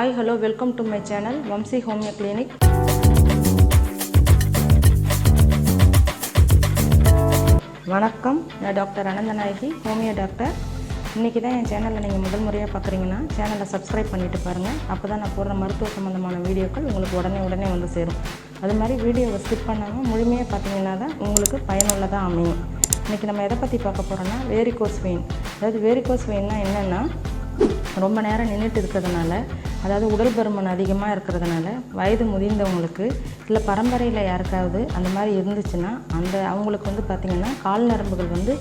Hi hello welcome to my channel Vamsi homeo clinic வணக்கம் நான் doctor Ananthanayaki homeo doctor. இன்றைக்கி தான் என் சேனலில் நீங்கள் முதல் முறையாக பார்க்குறீங்கன்னா சேனலை சப்ஸ்கிரைப் பண்ணிட்டு பாருங்கள் அப்போ தான் நான் போடுற மருத்துவ சம்மந்தமான வீடியோக்கள் உங்களுக்கு உடனே உடனே வந்து சேரும். அது மாதிரி வீடியோவை ஸ்கிப் பண்ணாமல் முழுமையாக பார்த்தீங்கன்னா தான் உங்களுக்கு பயனுள்ளதாக அமையும். இன்றைக்கி நம்ம எதை பற்றி பார்க்க போகிறோன்னா வேரிகோஸ் வெயின் அதாவது வேரிகோஸ் வெயின்னா என்னென்னா ரொம்ப நேரம் நின்றுட்டு இருக்கிறதுனால அதாவது உடல் பருமன் அதிகமாக இருக்கிறதுனால வயது முதிர்ந்தவங்களுக்கு இல்லை பரம்பரையில் யாருக்காவது அந்த மாதிரி இருந்துச்சுன்னா அந்த அவங்களுக்கு வந்து பார்த்திங்கன்னா கால் நரம்புகள் வந்து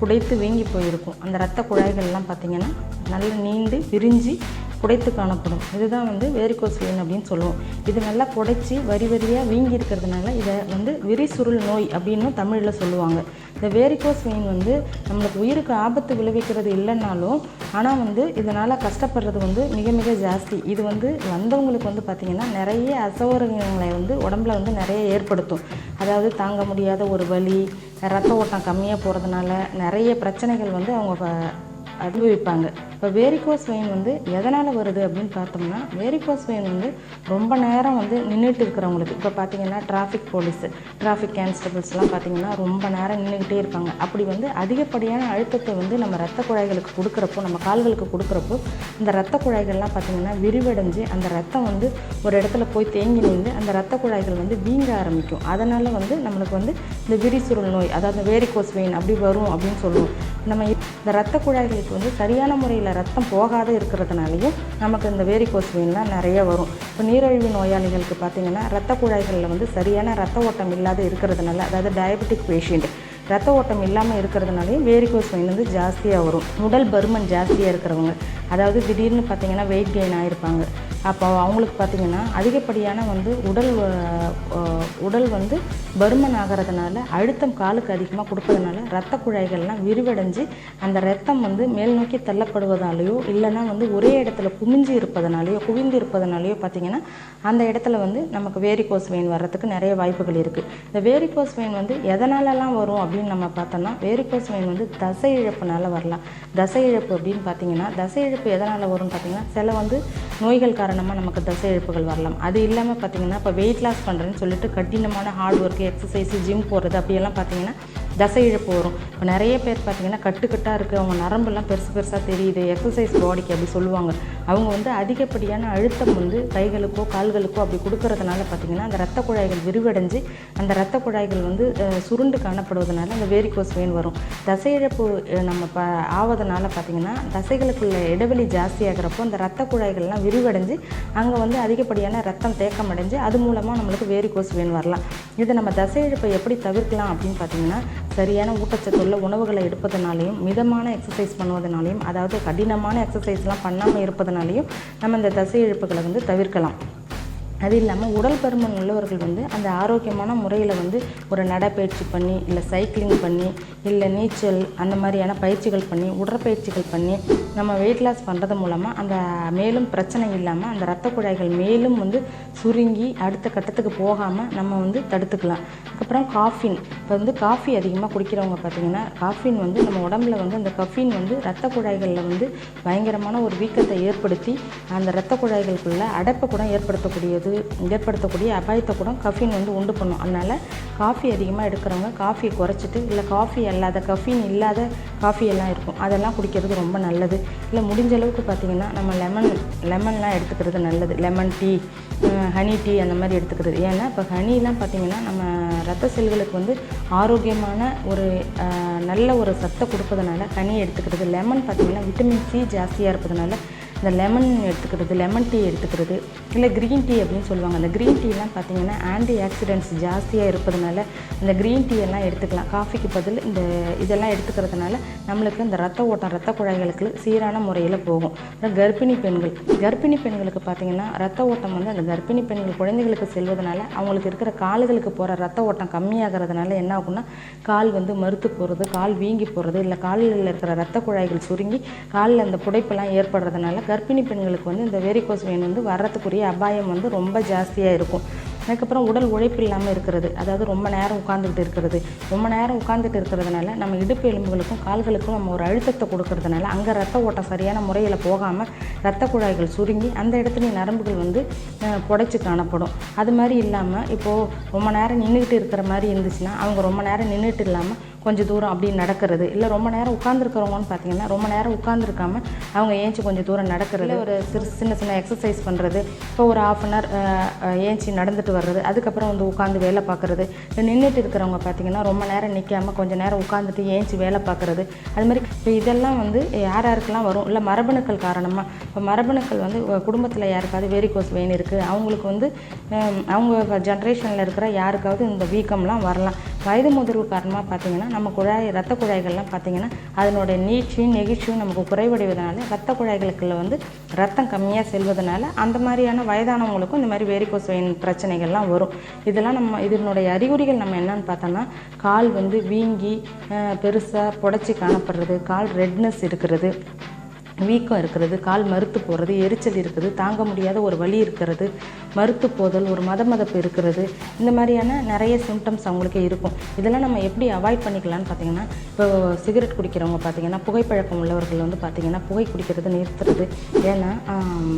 புடைத்து வீங்கி போயிருக்கும். அந்த இரத்த குழாய்கள்லாம் பார்த்திங்கன்னா நல்லா நீண்டு விரிஞ்சு புடைத்து காணப்படும். இதுதான் வந்து வேரிகோஸ் வெயின் அப்படின்னு சொல்லுவோம். இது நல்லா புடைச்சி வரி வரியாக வீங்கி இருக்கிறதுனால இதை வந்து விரிசுருள் நோய் அப்படின்னு தமிழில் சொல்லுவாங்க. இந்த வேரிகோஸ் வெயின் வந்து நம்மளுக்கு உயிருக்கு ஆபத்து விளைவிக்கிறது இல்லைன்னாலும் ஆனால் வந்து இதனால் கஷ்டப்படுறது வந்து மிக மிக ஜாஸ்தி. இது வந்து வந்தவங்களுக்கு வந்து பார்த்திங்கன்னா நிறைய அசௌகரியங்களை வந்து உடம்புல வந்து நிறைய ஏற்படுத்தும். அதாவது தாங்க முடியாத ஒரு வலி ரத்த ஓட்டம் கம்மியாக போகிறதுனால நிறைய பிரச்சனைகள் வந்து அவங்க ப- அனுபவிப்பாங்க. இப்போ வேரிகோஸ் வெயின் வந்து எதனால் வருது அப்படின்னு பார்த்தோம்னா வேரிகோஸ் வெயின் வந்து ரொம்ப நேரம் வந்து நின்றுட்டு இருக்கிறவங்களுக்கு இப்போ பார்த்தீங்கன்னா டிராஃபிக் போலீஸு டிராஃபிக் கான்ஸ்டபிள்ஸ்லாம் பார்த்தீங்கன்னா ரொம்ப நேரம் நின்றுக்கிட்டே இருப்பாங்க. அப்படி வந்து அதிகப்படியான அழுத்தத்தை வந்து நம்ம ரத்த குழாய்களுக்கு கொடுக்குறப்போ நம்ம கால்களுக்கு கொடுக்குறப்போ இந்த ரத்த குழாய்கள்லாம் பார்த்தீங்கன்னா விரிவடைஞ்சு அந்த ரத்தம் வந்து ஒரு இடத்துல போய் தேங்கி நின்று அந்த ரத்த குழாய்கள் வந்து வீங்க ஆரம்பிக்கும். அதனால் வந்து நம்மளுக்கு வந்து இந்த விரிசுருள் நோய் அதாவது வேரிகோஸ் வெயின் அப்படி வரும் அப்படின்னு சொல்லுவோம். நம்ம இந்த ரத்த குழாய்களுக்கு வந்து சரியான முறையில் ரத்தம் போகாத இருக்கிறதுனாலையும் நமக்கு இந்த வேரிகோஸ் வெயின்லாம் நிறைய வரும். இப்போ நீரிழிவு நோயாளிகளுக்கு பார்த்தீங்கன்னா ரத்த குழாய்களில் வந்து சரியான ரத்த ஓட்டம் இல்லாத இருக்கிறதுனால அதாவது டயபெட்டிக் பேஷண்ட் ரத்த ஓட்டம் இல்லாமல் இருக்கிறதுனாலையும் வேரிகோஸ் வெயின் வந்து ஜாஸ்தியாக வரும். உடல் பருமன் ஜாஸ்தியாக இருக்கிறவங்க அதாவது திடீர்னு பார்த்தீங்கன்னா வெயிட் கெயின் ஆகிருப்பாங்க அப்போ அவங்களுக்கு பார்த்திங்கன்னா அதிகப்படியான வந்து உடல் உடல் வந்து பருமன் ஆகிறதுனால அழுத்தம் காலுக்கு அதிகமாக கொடுக்கறதுனால ரத்த குழாய்கள்லாம் விரிவடைஞ்சு அந்த ரத்தம் வந்து மேல் நோக்கி தள்ளப்படுவதாலேயோ இல்லைன்னா வந்து ஒரே இடத்துல குமிஞ்சு இருப்பதனாலேயோ குவிந்து இருப்பதனாலேயோ பார்த்தீங்கன்னா அந்த இடத்துல வந்து நமக்கு வேரிகோஸ் வெயின் வர்றதுக்கு நிறைய வாய்ப்புகள் இருக்குது இந்த வேரிகோஸ் வெயின் வந்து எதனாலலாம் வரும் அப்படின்னு நம்ம பார்த்தோம்னா வேரிகோஸ் வெயின் வந்து தசை இழப்புனால வரலாம். தசை இழப்பு அப்படின்னு பார்த்தீங்கன்னா தசை இழப்பு எதனால் வரும்னு பார்த்தீங்கன்னா சில வந்து நோய்கள் காரணம் காரணமாக நமக்கு தசை இழப்புகள் வரலாம். அது இல்லாமல் பார்த்தீங்கன்னா இப்போ வெயிட் லாஸ் பண்ணுறேன்னு சொல்லிட்டு கடினமான ஹார்ட் ஒர்க்கு எக்ஸசைஸு ஜிம் போகிறது அப்படியெல்லாம் பார்த்தீங்கன்னா தசை இழப்பு வரும். இப்போ நிறைய பேர் பார்த்தீங்கன்னா கட்டுக்கட்டாக இருக்குது அவங்க நரம்பெல்லாம் பெருசு பெருசாக தெரியுது. எக்ஸசைஸ் பாடிக்கு அப்படி சொல்லுவாங்க. அவங்க வந்து அதிகப்படியான அழுத்தம் வந்து கைகளுக்கோ கால்களுக்கோ அப்படி கொடுக்கறதுனால பார்த்தீங்கன்னா அந்த ரத்த குழாய்கள் விரிவடைஞ்சு அந்த ரத்த குழாய்கள் வந்து சுருண்டு காணப்படுவதனால அந்த வேரிகோஸ் வெயின் வரும். தசை இழப்பு நம்ம ப ஆவதனால பார்த்தீங்கன்னா தசைகளுக்குள்ள இடைவெளி ஜாஸ்தியாகிறப்போ அந்த ரத்த குழாய்கள்லாம் விரிவடைஞ்சு அங்கே வந்து அதிகப்படியான ரத்தம் தேக்கம் அடைஞ்சு அது மூலமாக நம்மளுக்கு வேரிகோஸ் வெயின் வரலாம். இதை நம்ம தசை இழப்பை எப்படி தவிர்க்கலாம் அப்படின்னு பார்த்தீங்கன்னா சரியான ஊட்டச்சத்துள்ள உணவுகளை எடுப்பதனாலையும் மிதமான எக்ஸசைஸ் பண்ணுவதனாலையும் அதாவது கடினமான எக்ஸசைஸ்லாம் பண்ணாமல் இருப்பதனாலையும் நம்ம இந்த தசை இழப்புகளை வந்து தவிர்க்கலாம். அது இல்லாமல் உடல் பருமன் உள்ளவர்கள் வந்து அந்த ஆரோக்கியமான முறையில் வந்து ஒரு நடைப்பயிற்சி பண்ணி இல்லை சைக்கிளிங் பண்ணி இல்லை நீச்சல் அந்த மாதிரியான பயிற்சிகள் பண்ணி உடற்பயிற்சிகள் பண்ணி நம்ம வெயிட் லாஸ் பண்ணுறது மூலமாக அந்த மேலும் பிரச்சனை இல்லாமல் அந்த ரத்த குழாய்கள் மேலும் வந்து சுருங்கி அடுத்த கட்டத்துக்கு போகாமல் நம்ம வந்து தடுத்துக்கலாம். அதுக்கப்புறம் காஃபின் இப்போ வந்து காஃபி அதிகமாக குடிக்கிறவங்க பார்த்தீங்கன்னா காஃபின் வந்து நம்ம உடம்புல வந்து அந்த கஃபின் வந்து ரத்த குழாய்களில் வந்து பயங்கரமான ஒரு வீக்கத்தை ஏற்படுத்தி அந்த ரத்த குழாய்களுக்குள்ள அடைப்பை கூட ஏற்படுத்தக்கூடியது. ஏற்படுத்தக்கூடிய அபாயத்தை கூட கஃபின் வந்து உண்டு பண்ணும். அதனால் காஃபி அதிகமாக எடுக்கிறவங்க காஃபியை குறைச்சிட்டு இல்லை காஃபி அல்லாத கஃபின் இல்லாத காஃபி எல்லாம் இருக்கும். அதெல்லாம் குடிக்கிறது ரொம்ப நல்லது. இல்லை முடிஞ்ச அளவுக்கு பார்த்தீங்கன்னா நம்ம லெமன் லெமன்லாம் எடுத்துக்கிறது நல்லது. லெமன் டீ ஹனி டீ அந்த மாதிரி எடுத்துக்கிறது. ஏன்னா இப்போ ஹனிலாம் பார்த்திங்கன்னா நம்ம ரத்த செல்களுக்கு வந்து ஆரோக்கியமான ஒரு நல்ல ஒரு சத்தை கொடுப்பதனால ஹனி எடுத்துக்கிறது லெமன் பார்த்திங்கன்னா விட்டமின் சி ஜாஸ்தியாக இருப்பதனால இந்த லெமன் எடுத்துக்கிறது லெமன் டீ எடுத்துக்கிறது இல்லை க்ரீன் டீ அப்படின்னு சொல்லுவாங்க. அந்த க்ரீன் டீலாம் பார்த்தீங்கன்னா ஆன்டி ஆக்சிடென்ட்ஸ் ஜாஸ்தியாக இருப்பதனால இந்த க்ரீன் டீ எல்லாம் எடுத்துக்கலாம். காஃபிக்கு பதில் இந்த இதெல்லாம் எடுத்துக்கிறதுனால நம்மளுக்கு இந்த ரத்த ஓட்டம் ரத்த குழாய்களுக்கு சீரான முறையில் போகும். அப்புறம் கர்ப்பிணி பெண்கள். கர்ப்பிணி பெண்களுக்கு பார்த்தீங்கன்னா ரத்த ஓட்டம் வந்து அந்த கர்ப்பிணி பெண்கள் குழந்தைகளுக்கு செல்வதனால அவங்களுக்கு இருக்கிற கால்களுக்கு போகிற ரத்த ஓட்டம் கம்மியாகிறதுனால என்ன ஆகும்னா கால் வந்து மறுத்து போகிறது கால் வீங்கி போகிறது இல்லை காலில் இருக்கிற ரத்த குழாய்கள் சுருங்கி காலில் அந்த புடைப்பெல்லாம் ஏற்படுறதுனால கர்ப்பிணி பெண்களுக்கு வந்து இந்த வேரிகோஸ் வெயின் வந்து வர்றதுக்குரிய அபாயம் வந்து ரொம்ப ஜாஸ்தியாக இருக்கும். அதுக்கப்புறம் உடல் உழைப்பு இல்லாமல் இருக்கிறது. அதாவது ரொம்ப நேரம் உட்காந்துக்கிட்டு இருக்கிறது. ரொம்ப நேரம் உட்காந்துட்டு இருக்கிறதுனால நம்ம இடுப்பு எலும்புகளுக்கும் கால்களுக்கும் நம்ம ஒரு அழுத்தத்தை கொடுக்கறதுனால அங்கே ரத்த ஓட்டம் சரியான முறையில் போகாமல் ரத்த குழாய்கள் சுருங்கி அந்த இடத்துல நரம்புகள் வந்து புடைச்சி காணப்படும். அது மாதிரி இல்லாமல் இப்போது ரொம்ப நேரம் நின்றுக்கிட்டு இருக்கிற மாதிரி இருந்துச்சுன்னா அவங்க ரொம்ப நேரம் நின்றுட்டு இல்லாமல் கொஞ்சம் தூரம் அப்படி நடக்கிறது. இல்லை ரொம்ப நேரம் உட்காந்துருக்கிறவங்கன்னு பார்த்தீங்கன்னா ரொம்ப நேரம் உட்காந்துருக்காம அவங்க ஏஞ்சி கொஞ்சம் தூரம் நடக்கிறது. ஒரு சிறு சின்ன சின்ன எக்ஸசைஸ் பண்ணுறது இப்போ ஒரு ஆஃப் அன் ஹவர் ஏஞ்சி நடந்துட்டு வர்றது. அதுக்கப்புறம் வந்து உட்காந்து வேலை பார்க்குறது நின்றுட்டு இருக்கிறவங்க பார்த்தீங்கன்னா ரொம்ப நேரம் நிற்காம கொஞ்சம் நேரம் உட்காந்துட்டு ஏஞ்சி வேலை பார்க்குறது அது மாதிரி இப்போ இதெல்லாம் வந்து யார் யாருக்கெல்லாம் வரும்? இல்லை மரபணுக்கள் காரணமாக இப்போ மரபணுக்கள் வந்து குடும்பத்தில் யாருக்காவது வேரிகோஸ் வெயின் இருக்குது அவங்களுக்கு வந்து அவங்க ஜென்ரேஷனில் இருக்கிற யாருக்காவது இந்த வீக்கம்லாம் வரலாம். வயது முதிர்வு காரணமாக பார்த்தீங்கன்னா நம்ம குழாய் ரத்த குழாய்கள்லாம் பார்த்திங்கன்னா அதனோட நீட்சியும் நெகிழ்ச்சியும் நமக்கு குறைவடைவதனால ரத்த குழாய்களுக்குள்ள வந்து ரத்தம் கம்மியாக செல்வதனால அந்த மாதிரியான வயதானவங்களுக்கும் இந்த மாதிரி வேரிகோஸ் வெயின் பிரச்சனைகள்லாம் வரும். இதெல்லாம் நம்ம இதனுடைய அறிகுறிகள் நம்ம என்னன்னு பார்த்தோம்னா கால் வந்து வீங்கி பெருசாக புடச்சி காணப்படுறது கால் ரெட்னஸ் இருக்கிறது வீக்கம் இருக்கிறது கால் மறுத்து போகிறது எரிச்சல் இருக்குது தாங்க முடியாத ஒரு வலி இருக்கிறது மறுத்து போதல் ஒரு மத மதப்பு இருக்கிறது இந்த மாதிரியான நிறைய சிம்டம்ஸ் அவங்களுக்கு இருக்கும். இதெல்லாம் நம்ம எப்படி அவாய்ட் பண்ணிக்கலாம்னு பார்த்தீங்கன்னா இப்போ சிகரெட் குடிக்கிறவங்க பார்த்தீங்கன்னா புகைப்பழக்கம் உள்ளவர்கள் வந்து பார்த்திங்கன்னா புகை குடிக்கிறது நிறுத்துறது. ஏன்னா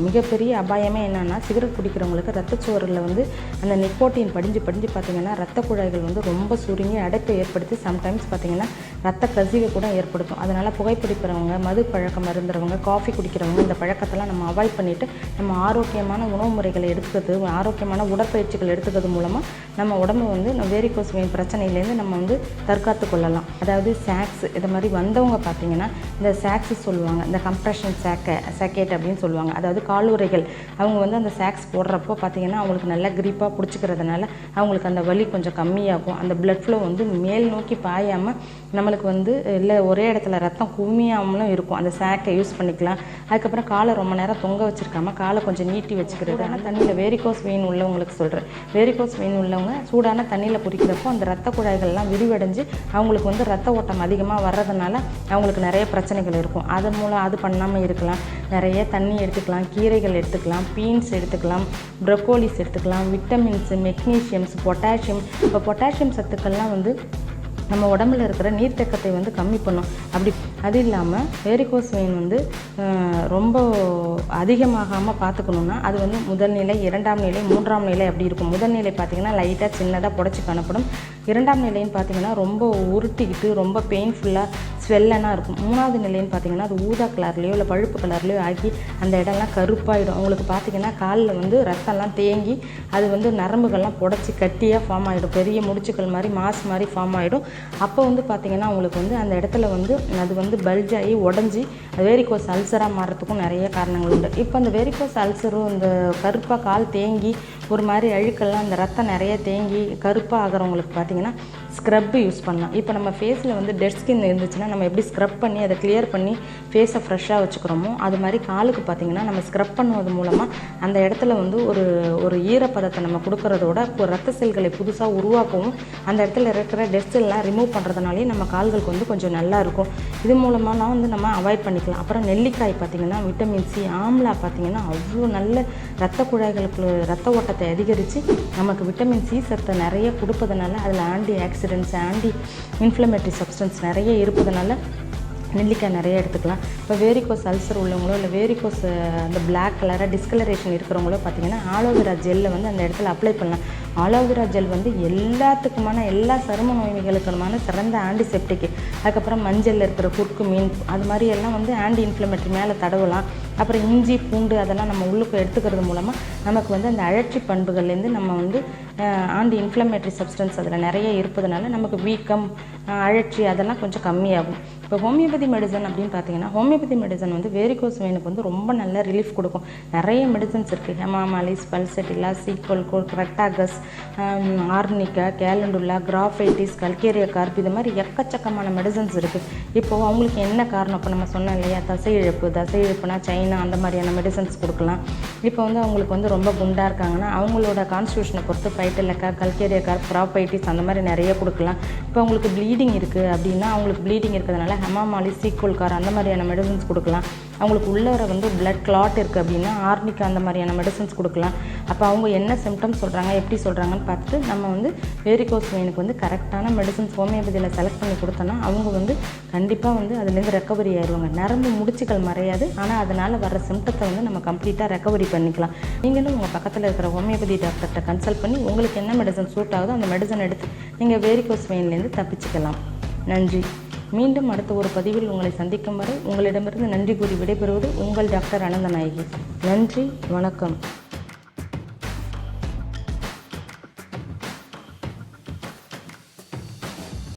மிகப்பெரிய அபாயமே என்னென்னா சிகரெட் குடிக்கிறவங்களுக்கு ரத்தச்சுவரில் வந்து அந்த நிக்கோட்டின் படிஞ்சு படிஞ்சு பார்த்திங்கன்னா ரத்த குழாய்கள் வந்து ரொம்ப சுருங்கி அடைப்பை ஏற்படுத்தி சம்டைம்ஸ் பார்த்திங்கன்னா ரத்த கசிவை கூட ஏற்படுத்தும். அதனால் புகைப்பிடிக்கிறவங்க மது பழக்கம் இருந்துறவங்க காஃபி குடிக்கிறவங்க இந்த பழக்கத்தெல்லாம் நம்ம அவாய்ட் பண்ணிவிட்டு நம்ம ஆரோக்கியமான உணவு முறைகளை எடுத்துக்கிறது ஆரோக்கியமான உடற்பயிற்சிகள் எடுத்துக்கிறது மூலமாக நம்ம உடம்பு வந்து வேரிகோஸ் வெயின் பிரச்சனையிலேருந்து நம்ம வந்து தற்காத்து கொள்ளலாம். அதாவது சாக்ஸ் இது மாதிரி வந்தவங்க பார்த்தீங்கன்னா இந்த சாக்ஸ் சொல்லுவாங்க இந்த கம்ப்ரெஷன் சேக்கை சேக்கேட் அப்படின்னு சொல்லுவாங்க. அதாவது காலுறைகள் அவங்க வந்து அந்த சாக்ஸ் போடுறப்போ பார்த்தீங்கன்னா அவங்களுக்கு நல்லா கிரிப்பாக பிடிச்சிக்கிறதுனால அவங்களுக்கு அந்த வலி கொஞ்சம் கம்மியாகும். அந்த பிளட் ஃப்ளோ வந்து மேல் நோக்கி பாயாமல் நம்மளுக்கு வந்து இல்லை ஒரே இடத்துல ரத்தம் குமியாமலும் இருக்கும். அந்த சேக்கை யூஸ் பண்ணிக்கலாம். அதுக்கப்புறம் காலை ரொம்ப நேரம் தொங்க வச்சிருக்காம காலை கொஞ்சம் நீட்டி வச்சுக்கிறது. ஆனால் தண்ணியில் வேரிகோஸ் வெயின் உள்ளவங்களுக்கு சொல்கிறேன் வேரிகோஸ் வெயின் உள்ளவங்க சூடான தண்ணியில் குடிக்கிறப்போ அந்த ரத்த குழாய்கள்லாம் விரிவடைஞ்சு அவங்களுக்கு வந்து ரத்த ஓட்டம் அதிகமாக வர்றதுனால அவங்களுக்கு நிறைய பிரச்சனைகள் இருக்கும். அதன் மூலம் அது பண்ணாமல் இருக்கலாம். நிறைய தண்ணி எடுத்துக்கலாம் கீரைகள் எடுத்துக்கலாம் பீன்ஸ் எடுத்துக்கலாம் ப்ரொக்கோலிஸ் எடுத்துக்கலாம் விட்டமின்ஸு மெக்னீஷியம்ஸ் பொட்டாசியம் இப்போ பொட்டாசியம் சத்துக்கள்லாம் வந்து நம்ம உடம்புல இருக்கிற நீர்த்தேக்கத்தை வந்து கம்மி பண்ணும். அப்படி அது இல்லாமல் வேரிகோஸ் வெயின் வந்து ரொம்ப அதிகமாகாமல் பார்த்துக்கணுன்னா அது வந்து முதல் நிலை இரண்டாம் நிலை மூன்றாம் நிலை அப்படி இருக்கும். முதல் நிலை பார்த்திங்கன்னா லைட்டாக சின்னதாக புடச்சி காணப்படும். இரண்டாம் நிலைன்னு பார்த்திங்கன்னா ரொம்ப உருட்டிக்கிட்டு ரொம்ப பெயின்ஃபுல்லாக ஸ்வெல்லனாக இருக்கும். மூணாவது நிலைன்னு பார்த்தீங்கன்னா அது ஊதா கலர்லேயோ இல்லை பழுப்பு கலர்லேயோ ஆகி அந்த இடம்லாம் கருப்பாயிடும். அவங்களுக்கு பார்த்தீங்கன்னா காலில் வந்து ரத்தம்லாம் தேங்கி அது வந்து நரம்புகள்லாம் புடச்சி கட்டியாக ஃபார்ம் ஆகிடும் பெரிய முடிச்சுக்கள் மாதிரி மாஸ் மாதிரி ஃபார்ம் ஆகிடும் அப்போ வந்து பார்த்தீங்கன்னா அவங்களுக்கு வந்து அந்த இடத்துல வந்து அது வந்து பல்ஜ் ஆகி உடஞ்சி வேரிகோஸ் அல்சராக மாறுறதுக்கும் நிறைய காரணங்கள் உண்டு. இப்போ அந்த வேரிகோஸ் அல்சரும் இந்த கருப்பாக கால் தேங்கி ஒரு மாதிரி அழுக்கெல்லாம் அந்த ரத்தம் நிறைய தேங்கி கருப்பாக ஆகிறவங்களுக்கு பார்த்தீங்கன்னா ஸ்க்ரப் யூஸ் பண்ணலாம். இப்போ நம்ம ஃபேஸில் வந்து டெட் ஸ்கின் இருந்துச்சுன்னா நம்ம எப்படி ஸ்க்ரப் பண்ணி அதை கிளியர் பண்ணி ஃபேஸை ஃப்ரெஷ்ஷாக வச்சுக்கிறோமோ அது மாதிரி காலுக்கு பார்த்தீங்கன்னா நம்ம ஸ்க்ரப் பண்ணுவது மூலமாக அந்த இடத்துல வந்து ஒரு ஒரு ஈரப்பதத்தை நம்ம கொடுக்கறதோட இப்போ ரத்த செல்களை புதுசாக உருவாக்கவும் அந்த இடத்துல இருக்கிற டெஸ்ட் எல்லாம் ரிமூவ் பண்ணுறதுனாலே நம்ம கால்களுக்கு வந்து கொஞ்சம் நல்லா இருக்கும். இது மூலமாகலாம் வந்து நம்ம அவாய்ட் பண்ணிக்கலாம். அப்புறம் நெல்லிக்காய் பார்த்திங்கன்னா விட்டமின் சி ஆம்லா பார்த்தீங்கன்னா அவ்வளோ நல்ல ரத்த குழாய்களுக்கு ரத்த ஓட்டத்தை அதிகரித்து நமக்கு விட்டமின் சி சத்தை நிறைய கொடுப்பதனால அதில் antioxidants anti inflammatory substance நிறைய இருப்பதனால நெல்லிக்காய் நிறைய எடுத்துக்கலாம். இப்போ வேரிகோஸ் அல்சர் உள்ளவங்களோ இல்லை வேரிகோஸ் அந்த பிளாக் கலராக டிஸ்கலரேஷன் இருக்கிறவங்களோ பார்த்திங்கன்னா ஆலோவேரா ஜெல்லை வந்து அந்த இடத்துல அப்ளை பண்ணலாம். ஆலோவேரா ஜெல் வந்து எல்லாத்துக்குமான எல்லா சரும நோய்களுக்குமான சிறந்த ஆன்டிசெப்டிக் அதுக்கப்புறம் மஞ்சளில் இருக்கிற குறுக்கு மீன் அது மாதிரி எல்லாம் வந்து ஆன்டி இன்ஃப்ளமேட்டரி மேலே தடவலாம். அப்புறம் இஞ்சி பூண்டு அதெல்லாம் நம்ம உள்ளுக்கு எடுத்துக்கிறது மூலமாக நமக்கு வந்து அந்த அழற்சி பண்புகள்லேருந்து நம்ம வந்து ஆண்டி இன்ஃப்ளமேட்டரி சப்ஸ்டன்ஸ் அதில் நிறைய இருப்பதனால நமக்கு வீக்கம் அழற்சி அதெல்லாம் கொஞ்சம் கம்மியாகும். இப்போ ஹோமியோபதி மெடிசன் அப்படின்னு பார்த்தீங்கன்னா ஹோமியோபதி மெடிசன் வந்து வேரிகோஸ் வெயினுக்கு வந்து ரொம்ப நல்ல ரிலீஃப் கொடுக்கும். நிறைய மெடிசன்ஸ் இருக்குது ஹெமாமாலிஸ் பல்செட்டிலா சீக்வல் ரெட்டாகஸ் arnica calendula graphites calcarea carb இது மாதிரி எக்கச்சக்கமான மெடிசன்ஸ் இருக்குது இப்போது அவங்களுக்கு என்ன காரணம்? இப்போ நம்ம சொன்னோம் இல்லையா? தசை இழப்பு தசை இழப்புனா சைன் அந்த மாதிரியான மெடிசன்ஸ் கொடுக்கலாம். இப்போ வந்து அவங்களுக்கு வந்து ரொம்ப குண்டாக இருக்காங்கன்னா அவங்களோட கான்ஸ்டியூஷனை பொறுத்து ஃபைட்டலக்கா கல்கேரியா ப்ராப்பைட்டிஸ் அந்த மாதிரி நிறைய கொடுக்கலாம். இப்போ அவங்களுக்கு ப்ளீடிங் இருக்குது அப்படின்னா அவங்களுக்கு ப்ளீடிங் இருக்கிறதுனால ஹெமாமாலி சீக்வல் கார் அந்த மாதிரியான மெடிசன்ஸ் கொடுக்கலாம். அவங்களுக்கு உள்ளர வந்து பிளட் கிளாட் இருக்குது அப்படின்னா ஆர்னிக் அந்த மாதிரியான மெடிசன்ஸ் கொடுக்கலாம். அப்போ அவங்க என்ன சிம்டம்ஸ் சொல்கிறாங்க எப்படி சொல்கிறாங்கன்னு பார்த்துட்டு நம்ம வந்து வேரிகோஸ் வெயினுக்கு வந்து கரெக்டான மெடிசன்ஸ் ஹோமியோபதியில் செலக்ட் பண்ணி கொடுத்தோன்னா அவங்க வந்து கண்டிப்பாக வந்து அதுலேருந்து ரெக்கவரி ஆயிடுவாங்க நரம்பு முடிச்சுக்கள் மறையாது. ஆனால் அதனால் வர சிம்டத்தை வந்து நம்ம கம்ப்ளீட்டாக ரெக்கவரி பண்ணிக்கலாம். நீங்களும் உங்கள் பக்கத்தில் இருக்கிற ஹோமியோபதி டாக்டர்கிட்ட கன்சல்ட் பண்ணி உங்களுக்கு என்ன மெடிசன் சூட் ஆகுதோ அந்த மெடிசன் எடுத்து நீங்கள் வேரிகோஸ் வெயின்லேருந்து தப்பிச்சுக்கலாம். நன்றி. மீண்டும் அடுத்த ஒரு பதிவில் உங்களை சந்திக்கும் வரை உங்களிடமிருந்து நன்றி கூறி விடைபெறுவது உங்கள் டாக்டர் அனந்தநாயகி. நன்றி வணக்கம்.